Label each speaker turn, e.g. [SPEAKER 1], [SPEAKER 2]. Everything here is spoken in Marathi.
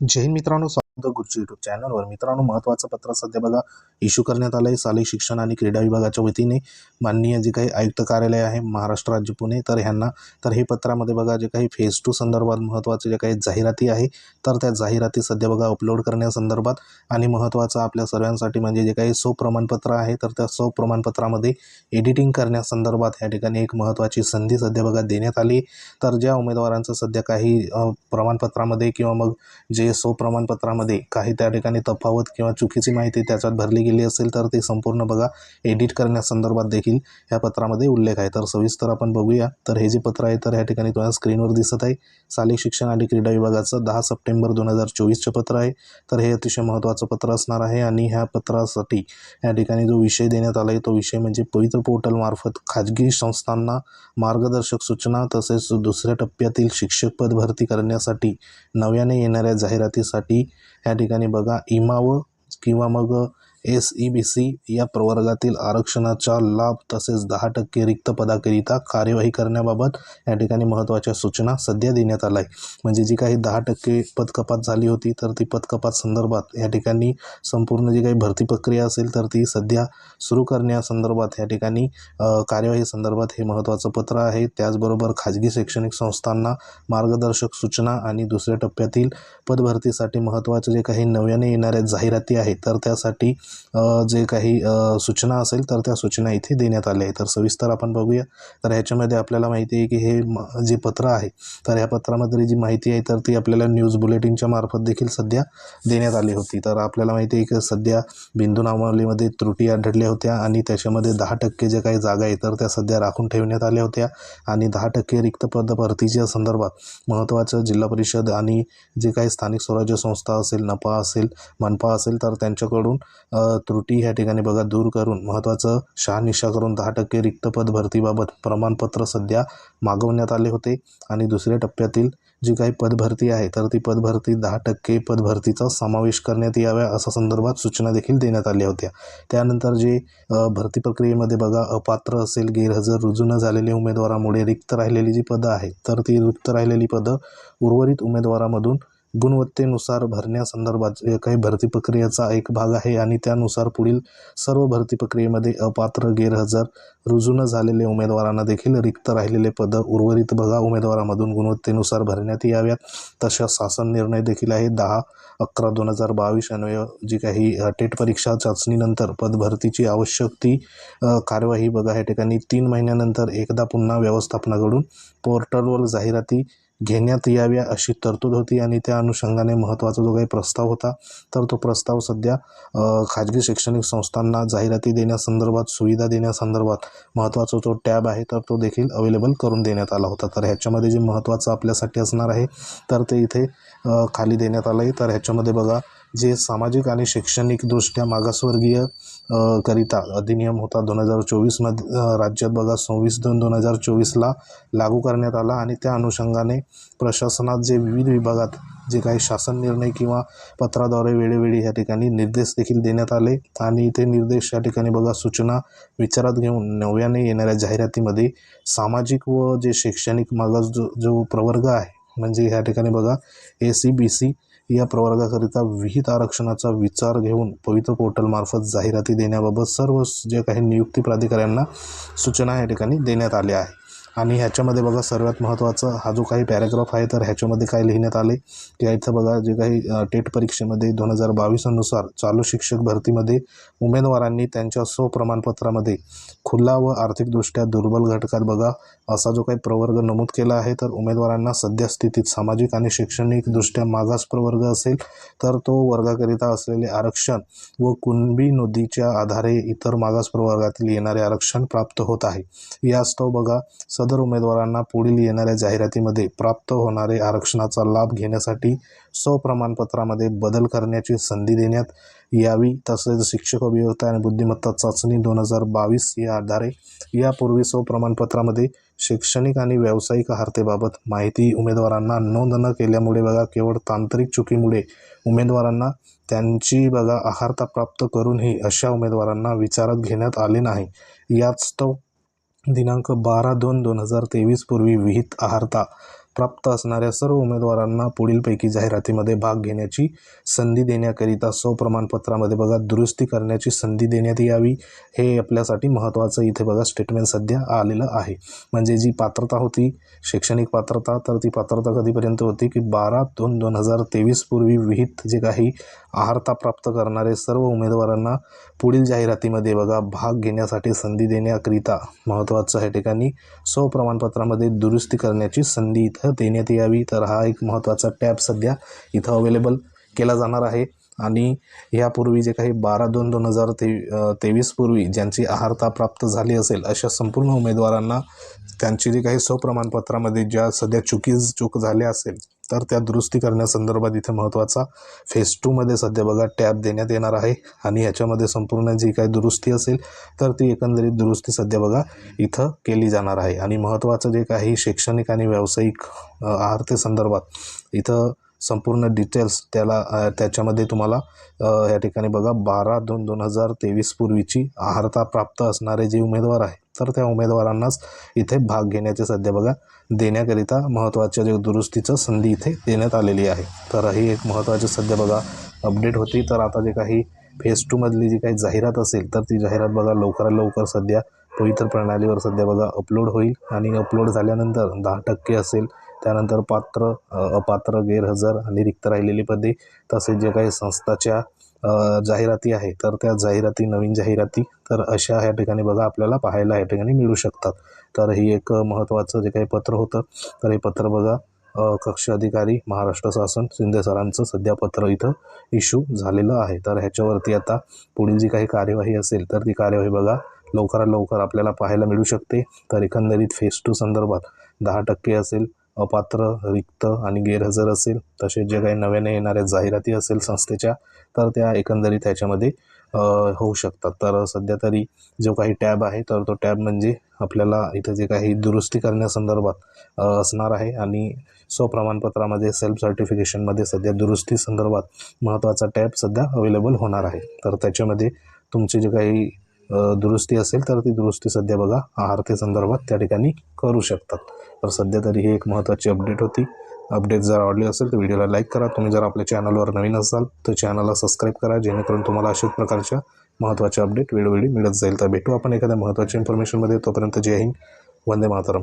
[SPEAKER 1] जय हिंद मित्रांनो स्वागत आहे गुरुजी युट्यूब चॅनलवर मित्रांनो महत्त्वाचं पत्र सध्या बघा इश्यू करण्यात आलं आहे शालेय शिक्षण आणि क्रीडा विभागाच्या वतीने माननीय जे काही आयुक्त कार्यालय आहे महाराष्ट्र राज्य पुणे तर ह्यांना तर हे पत्रामध्ये बघा जे काही फेज टू संदर्भात महत्त्वाचे जे काही जाहिराती आहे तर त्या जाहिराती सध्या बघा अपलोड करण्यासंदर्भात. आणि महत्त्वाचं आपल्या सर्वांसाठी म्हणजे जे काही सो प्रमाणपत्र आहे तर त्या सो प्रमाणपत्रामध्ये एडिटिंग करण्यासंदर्भात या ठिकाणी एक महत्त्वाची संधी सध्या बघा देण्यात आली तर ज्या उमेदवारांचं सध्या काही प्रमाणपत्रामध्ये किंवा मग जे सो प्रमाणपत्रामध्ये काही त्या ठिकाणी तफावत किंवा चुकीची माहिती त्याच्यात भरली गेली असेल तर ते संपूर्ण बघा एडिट करण्यासंदर्भात देखील ह्या पत्रामध्ये उल्लेख आहे. तर सविस्तर आपण बघूया. तर हे जे पत्र आहे तर ह्या ठिकाणी तुम्हाला स्क्रीनवर दिसत आहे. शालेय शिक्षण आणि क्रीडा विभागाचं दहा सप्टेंबर दोन हजार चोवीसचं पत्र आहे. तर हे अतिशय महत्त्वाचं पत्र असणार आहे आणि ह्या पत्रासाठी या ठिकाणी जो विषय देण्यात आला आहे तो विषय म्हणजे पवित्र पोर्टलमार्फत खाजगी संस्थांना मार्गदर्शक सूचना तसेच दुसऱ्या टप्प्यातील शिक्षक पद भरती करण्यासाठी नव्याने येणाऱ्या जाहिरातीसाठी या ठिकाणी बघा इमाव किंवा मग एस ई बी सी या प्रवर्गातील आरक्षणाचा लाभ तसेच दहा टक्के रिक्त पदाकरिता कार्यवाही करण्याबाबत या ठिकाणी महत्त्वाच्या सूचना सध्या देण्यात आल्या आहे म्हणजे जी काही दहा टक्के पदकपात झाली होती तर ती पदकपात संदर्भात या ठिकाणी संपूर्ण जी काही भरती प्रक्रिया असेल तर ती सध्या सुरू करण्यासंदर्भात या ठिकाणी कार्यवाही संदर्भात हे महत्त्वाचं पत्र आहे. त्याचबरोबर खाजगी शैक्षणिक संस्थांना मार्गदर्शक सूचना आणि दुसऱ्या टप्प्यातील पदभरतीसाठी महत्त्वाचे जे काही नव्याने येणाऱ्या जाहिराती आहेत तर त्यासाठी जे काही सूचना असेल तर त्या सूचना इथे देण्यात आल्या आहेत. तर सविस्तर आपण बघूया. तर ह्याच्यामध्ये आपल्याला माहिती आहे की हे जे पत्र आहे तर ह्या पत्रामध्ये जी माहिती आहे तर ती आपल्याला न्यूज बुलेटिनच्या मार्फत देखील सध्या देण्यात आली होती. तर आपल्याला माहिती आहे की सध्या बिंदू नामावलीमध्ये त्रुटी आढळल्या होत्या आणि त्याच्यामध्ये दहा टक्के जे काही जागा आहे तर त्या सध्या राखून ठेवण्यात आल्या होत्या. आणि दहा टक्के रिक्त पद भरतीच्या संदर्भात महत्त्वाचं जिल्हा परिषद आणि जे काही स्थानिक स्वराज्य संस्था असेल नपा असेल मनपा असेल तर त्यांच्याकडून त्रुटी ह्या ठिकाणी बघा दूर करून महत्त्वाचं शहानिशा करून दहा टक्के रिक्त पद भरतीबाबत प्रमाणपत्र सध्या मागवण्यात आले होते. आणि दुसऱ्या टप्प्यातील जी काही पदभरती आहे तर ती पदभरती दहा टक्के पदभरतीचा समावेश करण्यात याव्या असा संदर्भात सूचना देखील देण्यात आल्या होत्या. त्यानंतर जे भरती प्रक्रियेमध्ये बघा अपात्र असेल गैरहजर रुजू न झालेले उमेदवारामुळे रिक्त राहिलेली जी पदं आहेत तर ती रिक्त राहिलेली पदं उर्वरित उमेदवारामधून गुणवत्तेनुसार भरण्यासंदर्भात काही भरती प्रक्रियेचा एक भाग आहे आणि त्यानुसार पुढील सर्व भरती प्रक्रियेमध्ये अपात्र गैरहजर रुजू न झालेले उमेदवारांना देखील रिक्त राहिलेले पद उर्वरित बघा. उमेदवारामधून गुणवत्तेनुसार भरण्यात याव्यात. तशा शासन निर्णय देखील आहे दहा अकरा दोन हजार बावीस अन्वय जी काही टेट परीक्षा चाचणीनंतर पदभरतीची आवश्यक ती कार्यवाही बघा. या ठिकाणी तीन महिन्यानंतर एकदा पुन्हा व्यवस्थापनाकडून पोर्टलवर जाहिराती घेण्यात याव्या अशी तरतूद होती आणि त्या अनुषंगाने महत्त्वाचा जो काही प्रस्ताव होता तर तो प्रस्ताव सध्या खाजगी शैक्षणिक संस्थांना जाहिराती देण्यासंदर्भात सुविधा देण्यासंदर्भात महत्त्वाचा जो टॅब आहे तर तो देखील अवेलेबल करून देण्यात आला होता. तर ह्याच्यामध्ये जे महत्त्वाचं आपल्यासाठी असणार आहे तर ते इथे खाली देण्यात आलं आहे तर ह्याच्यामध्ये बघा जे सामाजिक आणि शैक्षणिकदृष्ट्या मागासवर्गीय करिता अधिनियम होता दोन हजार चोवीसमध्ये राज्यात बघा सव्वीस दोन दोन हजार चोवीसला लागू करण्यात आला आणि त्या अनुषंगाने प्रशासनात जे विविध विभागात जे काही शासन निर्णय किंवा पत्राद्वारे वेळोवेळी या ठिकाणी निर्देश देखील देण्यात आले आणि ते निर्देश या ठिकाणी बघा सूचना विचारात घेऊन नव्याने येणाऱ्या जाहिरातीमध्ये सामाजिक व जे शैक्षणिक मागास जो जो प्रवर्ग आहे म्हणजे ह्या ठिकाणी बघा ए सी बी सी या प्रवर्गाकरिता विहित आरक्षणाचा विचार घेऊन पवित्र पोर्टलमार्फत जाहिराती देण्याबाबत सर्व जे काही नियुक्ती प्राधिकाऱ्यांना सूचना या ठिकाणी देण्यात आल्या आहे आणि ह्याच्यामध्ये बघा सर्वात महत्त्वाचं हा जो काही पॅराग्राफ आहे तर ह्याच्यामध्ये काय लिहिण्यात आले? की इथं बघा जे काही टेट परीक्षेमध्ये दोन हजार बावीसनुसार चालू शिक्षक भरतीमध्ये उमेदवारांनी त्यांच्या स्वप्रमाणपत्रामध्ये खुला व आर्थिकदृष्ट्या दुर्बल घटकात बघा असा जो काही प्रवर्ग नमूद केला आहे तर उमेदवारांना सध्या स्थितीत सामाजिक आणि शैक्षणिकदृष्ट्या मागास प्रवर्ग असेल तर तो वर्गाकरिता असलेले आरक्षण व कुणबी नोंदीच्या आधारे इतर मागास प्रवर्गातील येणारे आरक्षण प्राप्त होत आहे. यास्तव बघा सदर उमेदवारांना पुढील येणाऱ्या जाहिरातीमध्ये प्राप्त होणारे आरक्षणाचा लाभ घेण्यासाठी स्वप्रमाणपत्रामध्ये बदल करण्याची संधी देण्यात यावी तसेच शिक्षक अभियोक्ता आणि बुद्धिमत्ता चाचणी दोन हजार बावीस या आधारे यापूर्वी स्वप्रमाणपत्रामध्ये शैक्षणिक आणि व्यावसायिक अर्हतेबाबत माहिती उमेदवारांना नोंद न केल्यामुळे बघा केवळ तांत्रिक चुकीमुळे उमेदवारांना त्यांची बघा आहारता प्राप्त करूनही अशा उमेदवारांना विचारात घेण्यात आले नाही. यास्तव दिनांक बारा दोन दोन हजार तेवीस पूर्वी विहित आहारता प्राप्त असणाऱ्या सर्व उमेदवारांना पुढीलपैकी जाहिरातीमध्ये भाग घेण्याची संधी देण्याकरिता स्वप्रमाणपत्रामध्ये बघा दुरुस्ती करण्याची संधी देण्यात यावी हे आपल्यासाठी महत्त्वाचं इथे बघा स्टेटमेंट सध्या आलेलं आहे. म्हणजे जी पात्रता होती शैक्षणिक पात्रता तर ती पात्रता कधीपर्यंत होती की बारा दोन दोन हजार तेवीस पूर्वी विहित जे काही आहारता प्राप्त करणारे सर्व उमेदवारांना पुढील जाहिरातीमध्ये बघा भाग घेण्यासाठी संधी देण्याकरिता महत्त्वाचं या ठिकाणी सौ प्रमाणपत्रामध्ये दुरुस्ती करण्याची संधी इथं देण्यात यावी. तर हा एक महत्त्वाचा टॅब सध्या इथं अवेलेबल केला जाणार आहे. आणि यापूर्वी जे काही बारा दोन दोन हजार ते तेवीसपूर्वी ज्यांची आहारता प्राप्त झाली असेल अशा संपूर्ण उमेदवारांना त्यांची जी काही स्वप्रमाणपत्रामध्ये ज्या सध्या चुकीज चूक झाल्या असेल तर त्या दुरुस्ती करण्यासंदर्भात इथे महत्त्वाचा फेज टूमध्ये सध्या बघा टॅब देण्यात येणार आहे. आणि ह्याच्यामध्ये संपूर्ण जी काही दुरुस्ती असेल तर ती एकंदरीत दुरुस्ती सध्या बघा इथं केली जाणार आहे. आणि महत्त्वाचं जे काही शैक्षणिक आणि व्यावसायिक आहारते संदर्भात इथं संपूर्ण डिटेल्स त्याला त्याच्यामध्ये तुम्हाला या ठिकाणी बघा बारा दोन दोन हजार तेवीस पूर्वीची आहारता प्राप्त असणारे जे उमेदवार आहे तर त्या उमेदवारांनाच इथे भाग घेण्याचे सध्या बघा देण्याकरिता महत्त्वाच्या जे दुरुस्तीचं संधी इथे देण्यात आलेली आहे. तर ही एक महत्त्वाची सध्या बघा अपडेट होती. तर आता जे काही फेज टूमधली जी काही जाहिरात असेल तर ती जाहिरात बघा लवकरात लवकर सध्या पवित्र प्रणालीवर सध्या बघा अपलोड होईल. आणि अपलोड झाल्यानंतर दहा टक्के असेल त्यानंतर पात्र अपात्र गैरहजर आणि रिक्त राहिलेली पदे तसेच जे काही संस्थाच्या जाहिराती आहे तर त्या जाहिराती नवीन जाहिराती तर अशा ह्या ठिकाणी बघा आपल्याला पाहायला या ठिकाणी मिळू शकतात. तर ही एक महत्त्वाचं जे काही पत्र होतं तर हे पत्र बघा कक्ष अधिकारी महाराष्ट्र शासन शिंदे सरांचं सध्या पत्र इथं इश्यू झालेलं आहे. तर ह्याच्यावरती आता पुढील जी काही कार्यवाही असेल तर ती कार्यवाही बघा लवकरात लवकर आपल्याला पाहायला मिळू शकते. तर एकंदरीत फेस टू संदर्भात दहा टक्के असेल अपात्र रिक्त आणि गैरहजर असेल तसेच जे काही नव्याने येणाऱ्या जाहिराती असेल संस्थेच्या तर त्या एकंदरीत ह्याच्यामध्ये होऊ शकतात. तर सध्या तरी जो काही टॅब आहे तर तो टॅब म्हणजे आपल्याला इथं जे काही दुरुस्ती करण्यासंदर्भात असणार आहे आणि स्वप्रमाणपत्रामध्ये सेल्फ सर्टिफिकेशनमध्ये सध्या दुरुस्ती संदर्भात महत्त्वाचा टॅब सध्या अवेलेबल होणार आहे. तर त्याच्यामध्ये तुमचे जे काही दुरुस्ती असेल तर ती दुरुस्ती सध्या बघा आहारते संदर्भात त्या ठिकाणी करू शकतात. तर सध्या तरी ही एक महत्त्वाची अपडेट होती. अपडेट जर आवडली असेल तर व्हिडिओला लाईक करा. तुम्ही जर आपल्या चॅनलवर नवीन असाल तर चॅनलला सबस्क्राईब करा. जेणेकरून तुम्हाला अशाच प्रकारच्या महत्त्वाच्या अपडेट वेळोवेळी मिळत जाईल. तर भेटू आपण एखाद्या महत्त्वाच्या इन्फॉर्मेशनमध्ये तोपर्यंत जय हिंद. वंदे मातरम.